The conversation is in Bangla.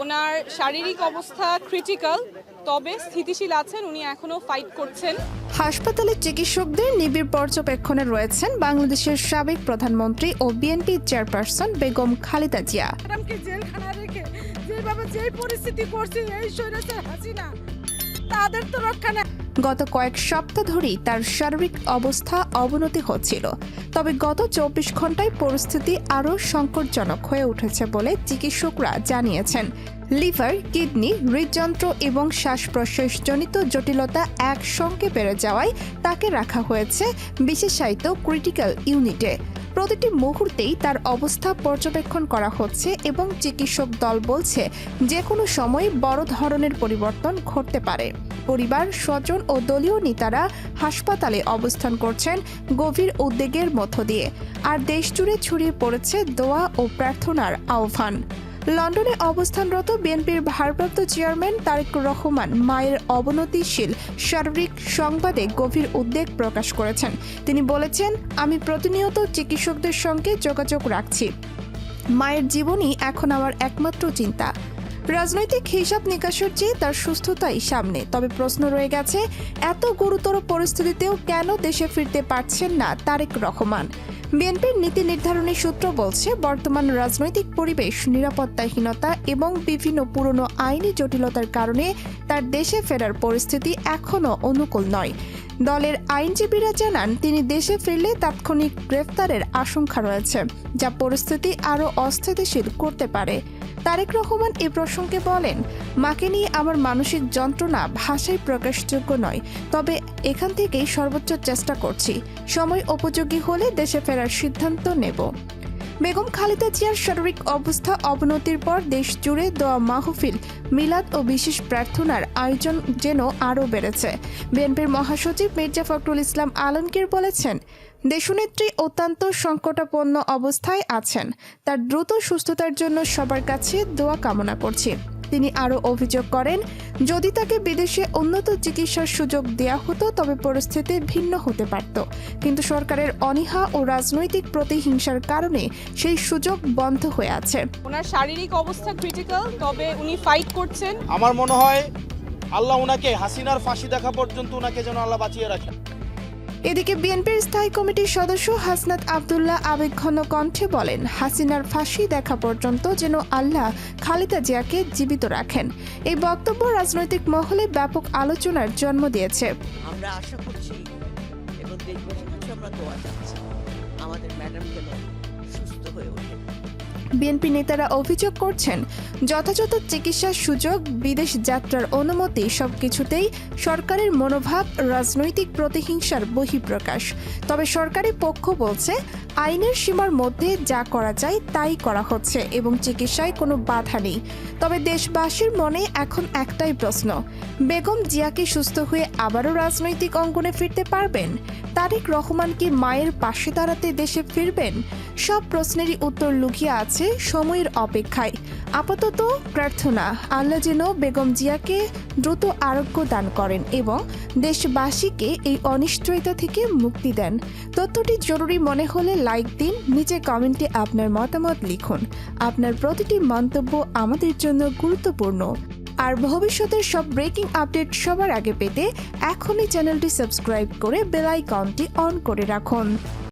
ওনার শারীরিক অবস্থা ক্রিটিক্যাল তবে স্থিতিশীল আছেন উনি এখনও ফাইট করছেন। হাসপাতালে চিকিৎসকদের নিবিড় পর্যবেক্ষণে রয়েছেন বাংলাদেশের সাবেক প্রধানমন্ত্রী ও বিএনপি চেয়ারপারসন বেগম খালেদা জিয়া। ম্যাডামকে জেলখানা রেখে যেভাবে যেই পরিস্থিতি করছে এই হাসিনা তাদের তো রক্ষা নেই। গত কয়েক সপ্তাহ ধরেই তার শারীরিক অবস্থা অবনতি হচ্ছিল। তবে গত চব্বিশ ঘন্টায় পরিস্থিতি আরও সংকটজনক হয়ে উঠেছে বলে চিকিৎসকরা জানিয়েছেন। লিভার, কিডনি, হৃদযন্ত্র এবং শ্বাস প্রশ্বাসজনিত জটিলতা একসঙ্গে বেড়ে যাওয়ায় তাকে রাখা হয়েছে বিশেষায়িত ক্রিটিক্যাল ইউনিটে। প্রতিটি মুহূর্তেই তার অবস্থা পর্যবেক্ষণ করা হচ্ছে এবং চিকিৎসক দল বলছে যে কোনো সময় বড় ধরনের পরিবর্তন ঘটতে পারে। পরিবার, স্বজন ও দলীয় নেতারা হাসপাতালে অবস্থান করছেন গভীর উদ্বেগের মধ্য দিয়ে। আর দেশজুড়ে ছড়িয়ে পড়েছে দোয়া ও প্রার্থনার আহ্বান। লন্ডনে অবস্থানরত বিএনপির ভারপ্রাপ্ত চেয়ারম্যান তারেক রহমান মায়ের অবনতিশীল শারীরিক সংবাদে গভীর উদ্বেগ প্রকাশ করেছেন। তিনি বলেছেন, আমি প্রতিনিয়ত চিকিৎসকদের সঙ্গে যোগাযোগ রাখছি। মায়ের জীবনই এখন আমার একমাত্র চিন্তা। রাজনৈতিক হিসাব নিকাশের চেয়ে তার সুস্থতাই সামনে। তবে প্রশ্ন রয়ে গেছে, এত গুরুতর পরিস্থিতিতেও কেন দেশে ফিরতে পারছেন না তারেক রহমান? বিএনপির নীতি নির্ধারণী সূত্র বলছে, বর্তমান রাজনৈতিক পরিবেশ, নিরাপত্তাহীনতা এবং বিভিন্ন পুরনো আইনি জটিলতার কারণে তার দেশে ফেরার পরিস্থিতি এখনও অনুকূল নয়। দলের আইনজীবীরা জানান, তিনি দেশে ফিরলে তাৎক্ষণিক গ্রেফতারের আশঙ্কা রয়েছে, যা পরিস্থিতি আরও অস্থিতিশীল করতে পারে। তারেক রহমান এ প্রসঙ্গে বলেন, মাকে নিয়ে আমার মানসিক যন্ত্রণা ভাষায় প্রকাশযোগ্য নয়, তবে এখান থেকেই সর্বোচ্চ চেষ্টা করছি। সময় উপযোগী হলে দেশে ফেরার সিদ্ধান্ত নেব। বেগম খালেদা জিয়ার শারীরিক অবস্থা অবনতির পর দেশ জুড়ে দোয়া মাহফিল, মিলাদ ও বিশেষ প্রার্থনার আয়োজন যেন আরও বেড়েছে। বিএনপির মহাসচিব মির্জা ফখরুল ইসলাম আলমগীর বলেছেন, দেশনেত্রী অত্যন্ত সংকটাপন্ন অবস্থায় আছেন। তার দ্রুত সুস্থতার জন্য সবার কাছে দোয়া কামনা করছি। তিনি আরও অভিযোগ করেন যদি তাকে বিদেশে উন্নত চিকিৎসার সুযোগ দেওয়া হতো তবে পরিস্থিতি ভিন্ন হতে পারত। কিন্তু সরকারের অনীহা ও রাজনৈতিক প্রতিহিংসার কারণে সেই সুযোগ বন্ধ হয়ে আছে। ওনার শারীরিক অবস্থা ক্রিটিক্যাল তবে উনি ফাইট করছেন। আমার মনে হয় আল্লাহ ওনাকে হাসিনার ফাঁসি দেখা পর্যন্ত ওনাকে যেন আল্লাহ বাঁচিয়ে রাখেন। এদিকে বিএনপির স্থায়ী কমিটির সদস্য হাসনাত আবদুল্লাহ আবেগঘন কণ্ঠে বলেন, হাসিনার ফাঁসি দেখা পর্যন্ত যেন আল্লাহ খালেদা জিয়াকে জীবিত রাখেন। এই বক্তব্য রাজনৈতিক মহলে ব্যাপক আলোচনার জন্ম দিয়েছে। আমরা আশা করছি এবং আমরা দোয়া চাচ্ছি। আমাদের ম্যাডাম বিএনপি নেতারা অভিযোগ করছেন, যথাযথ চিকিৎসার সুযোগ, বিদেশ যাত্রার অনুমতি সবকিছুতেই সরকারের মনোভাব, রাজনৈতিক প্রতিহিংসার বহিঃপ্রকাশ। তবে সরকারি পক্ষ বলছে, আইনের সীমার মধ্যে যা করা যায় তাই করা হচ্ছে এবং চিকিৎসায় কোনো বাধা নেই। তবে দেশবাসীর মনে এখন একটাই প্রশ্ন বেগম জিয়াকে সুস্থ হয়ে আবারও রাজনৈতিক অঙ্গনে ফিরতে পারবেন? তারেক রহমান কি মায়ের পাশে দাঁড়াতে দেশে ফিরবেন? সব প্রশ্নেরই উত্তর লুকিয়ে আছে সময়ের অপেক্ষায়। আপাতত প্রার্থনা, আল্লাহ যেন বেগম জিয়াকে দ্রুত আরোগ্য দান করেন এবং দেশবাসীকে এই অনিশ্চয়তা থেকে মুক্তি দেন। তথ্যটি জরুরি মনে হলে লাইক দিন, নিচে কমেন্টে আপনার মতামত লিখুন। আপনার প্রতিটি মন্তব্য আমাদের জন্য গুরুত্বপূর্ণ। আর ভবিষ্যতের সব ব্রেকিং আপডেট সবার আগে পেতে এখনই চ্যানেলটি সাবস্ক্রাইব করে বেল আইকনটি অন করে রাখুন।